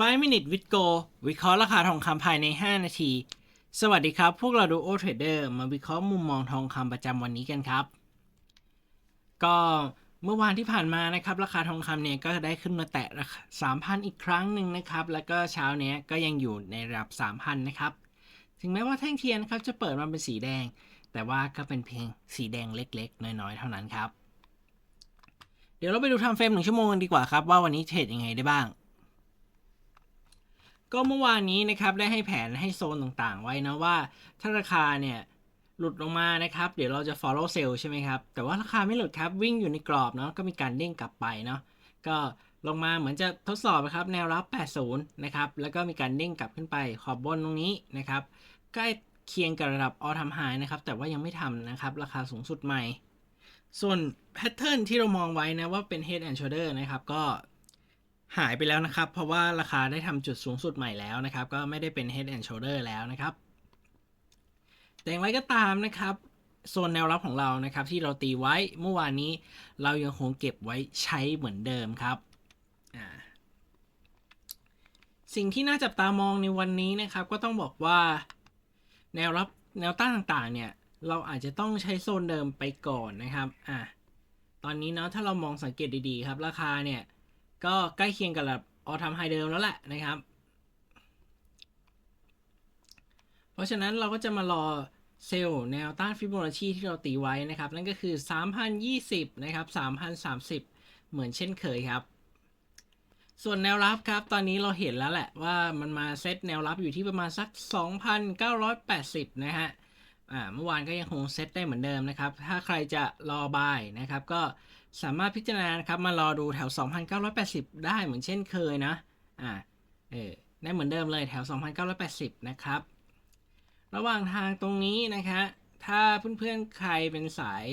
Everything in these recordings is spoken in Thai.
5 minute with go วิเคราะห์ราคาทองคำภายใน 5 นาที สวัสดีครับ พวกเราดูโอเทรดเดอร์มาวิเคราะห์มุมมองทองคำประจำวันนี้กันครับ ก็เมื่อวานที่ผ่านมานะครับ ราคาทองคำเนี่ยก็ได้ขึ้นมาแตะราคา3,000 อีกครั้งหนึ่งนะครับ แล้วก็เช้าเนี้ยก็ยังอยู่ในระดับ 3,000 นะครับ ถึงแม้ว่าแท่งเทียนครับจะเปิดมาเป็นสีแดง แต่ว่าก็เป็นเพียงสีแดงเล็กๆ น้อยๆ เท่านั้นครับ เดี๋ยวเราไปดูทำเฟรมหนึ่งชั่วโมงกันดีกว่าครับว่าวันนี้เทรดยังไงได้บ้าง ก็เมื่อวานนี้นะครับได้ให้แผนให้โซนต่างๆ ไว้นะว่าถ้าราคาเนี่ยหลุดลงมานะครับ เดี๋ยวเราจะ follow sell ใช่ไหมครับ แต่ว่าราคาไม่หลุดครับ วิ่งอยู่ในกรอบเนาะก็มีการเด้งกลับไปเนาะก็ลงมาเหมือนจะทดสอบนะครับ แนวรับ 80 นะครับ แล้วก็มีการเด้งกลับขึ้นไปขอบบนตรงนี้นะครับใกล้เคียงกับระดับ all time high นะครับ แต่ว่ายังไม่ทำนะครับ ราคาสูงสุดใหม่ ส่วนแพทเทิร์นที่เรามองไว้นะว่าเป็น head and shoulder นะครับ ก็ หายไปแล้วนะครับ เพราะว่าราคาได้ทำจุดสูงสุดใหม่แล้วนะครับ ก็ไม่ได้เป็น head and shoulder แล้วนะครับ แต่อย่างไรก็ตามนะครับโซนแนวรับของเรานะครับ ที่เราตีไว้เมื่อวานนี้เรายังคงเก็บไว้ใช้เหมือนเดิมครับสิ่งที่น่าจับตามองในวันนี้นะครับ ก็ต้องบอกว่าแนวรับแนวต้านต่างๆ เนี่ย เราอาจจะต้องใช้โซนเดิมไปก่อนนะครับอะตอนนี้เนาะถ้าเรามองสังเกตดีๆ ครับ ราคาเนี่ย ก็ใกล้เคียงกับระดับออทำไฮเดิมแล้วแหละนะครับ เพราะฉะนั้นเราก็จะมารอเซลล์แนวต้านฟิโบนัชชีที่เราตีไว้นะครับ นั่นก็คือ 3,020 นะครับ 3,030 เหมือนเช่นเคยครับ ส่วนแนวรับครับ ตอนนี้เราเห็นแล้วแหละว่ามันมาเซตแนวรับอยู่ที่ประมาณสัก 2,980 นะฮะ อ่าเมื่อวานก็ยังคงเซตได้เหมือนเดิมนะครับ ถ้าใครจะรอบายนะครับ ก็สามารถพิจารณานะครับมารอดูแถว 2,980 ได้เหมือนเช่นเคยนะอ่าเออได้เหมือนเดิมเลยแถว 2,980 นะครับ ระหว่างทางตรงนี้นะคะถ้าเพื่อนๆ ใครเป็นสาย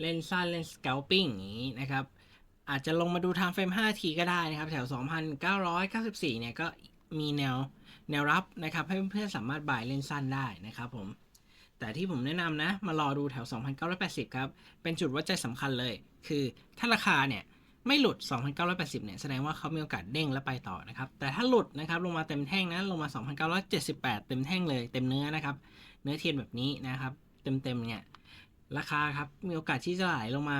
เล่นสั้นเล่นส c ก l ปิ้งอย่างนี้นะครับ อาจจะลงมาดูทางเฟรม5ทีก็ได้นะครับ แถว 2,994 เนี่ยก็มีแนวแนวรับนะครับ ให้เพื่อนๆสามารถบ่ายเล่นสั้นได้นะครับผม แต่ที่ผมแนะนำนะ มารอดูแถว 2,980 ครับ เป็นจุดวัดใจสำคัญเลย คือถ้าราคาเนี่ยไม่หลุด 2,980 เนี่ย แสดงว่าเขามีโอกาสเด้งและไปต่อนะครับ แต่ถ้าหลุดนะครับ ลงมาเต็มแท่งนะ ลงมา 2,978 เต็มแท่งเลย เต็มเนื้อนะครับ เนื้อเทียนแบบนี้นะครับ เต็มๆ เนี่ย ราคาครับ มีโอกาสที่จะไหลลงมา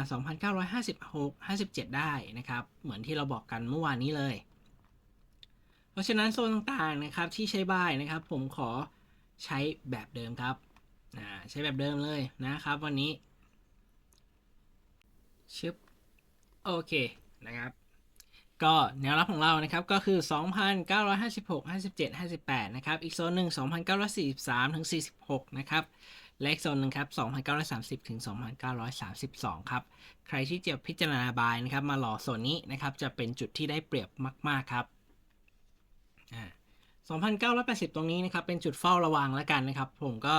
2,956 57 ได้นะครับ เหมือนที่เราบอกกันเมื่อวานนี้เลย เพราะฉะนั้นโซนต่างๆ นะครับ ที่ใช้บ้ายนะครับ ผมขอใช้แบบเดิมครับ อ่าใช้แบบเดิมเลยนะครับ วันนี้ ชึบ โอเคนะครับ ก็แนวรับของเรานะครับก็คือ 2,956 57 58 นะครับ อีกโซนหนึ่ง2,943 ถึง 46 นะครับและอีกโซนหนึ่งครับ 2,930 ถึง 2,932 ครับ ใครที่จะพิจารณาบายนะครับ มารอโซนนี้นะครับ จะเป็นจุดที่ได้เปรียบมาก ๆ ครับอ่า2,980 ตรงนี้นะครับ เป็นจุดเฝ้าระวังแล้วกันนะครับ ผมก็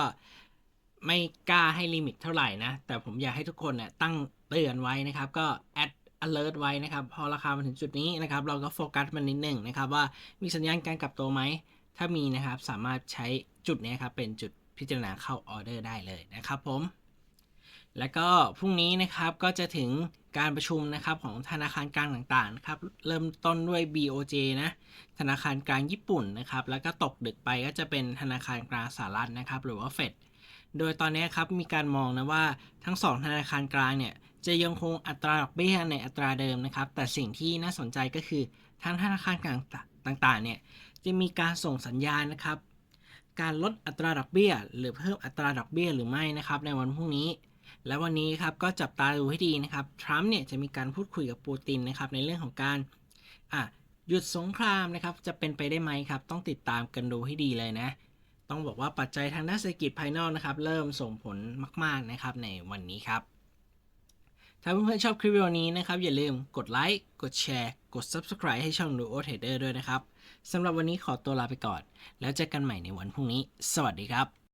ไม่กล้าให้ลิมิตเท่าไหร่นะ แต่ผมอยากให้ทุกคนเนี่ยตั้งเตือนไว้นะครับ ก็ add alert ไว้นะครับ พอราคามาถึงจุดนี้นะครับ เราก็โฟกัสมันนิดหนึ่งนะครับ ว่ามีสัญญาณการกลับตัวไหม ถ้ามีนะครับ สามารถใช้จุดนี้ครับ เป็นจุดพิจารณาเข้าออเดอร์ได้เลยนะครับผม แล้วก็พรุ่งนี้นะครับก็จะถึงการประชุมนะครับของธนาคารกลางต่างๆนะครับ เริ่มต้นด้วย BOJ นะธนาคารกลางญี่ปุ่นนะครับ แล้วก็ตกดึกไปก็จะเป็นธนาคารกลางสหรัฐนะครับ หรือว่าเฟด โดยตอนนี้ครับมีการมองนะว่าทั้งสองธนาคารกลางเนี่ยจะยังคงอัตราดอกเบี้ยในอัตราเดิมนะครับ แต่สิ่งที่น่าสนใจก็คือทั้งธนาคารกลางต่างๆเนี่ยจะมีการส่งสัญญาณนะครับ การลดอัตราดอกเบี้ย หรือเพิ่มอัตราดอกเบี้ยหรือไม่นะครับในวันพรุ่งนี้ และวันนี้ครับก็จับตาดูให้ดีนะครับทรัมป์เนี่ยจะมีการพูดคุยกับปูตินนะครับในเรื่องของการอะหยุดสงครามนะครับจะเป็นไปได้ไหมครับ ต้องติดตามกันดูให้ดีเลยนะ ต้องบอกว่าปัจจัยทางด้านเศรษฐกิจภายนอกนะครับ เริ่มส่งผลมาก ๆ นะครับในวันนี้ครับ ถ้าเพื่อนๆชอบคลิปวิดีโอนี้นะครับ อย่าลืมกดไลค์กดแชร์กด Subscribe ให้ช่อง Duo Trader ด้วยนะครับสำหรับวันนี้ขอตัวลาไปก่อน แล้วเจอกันใหม่ในวันพรุ่งนี้ สวัสดีครับ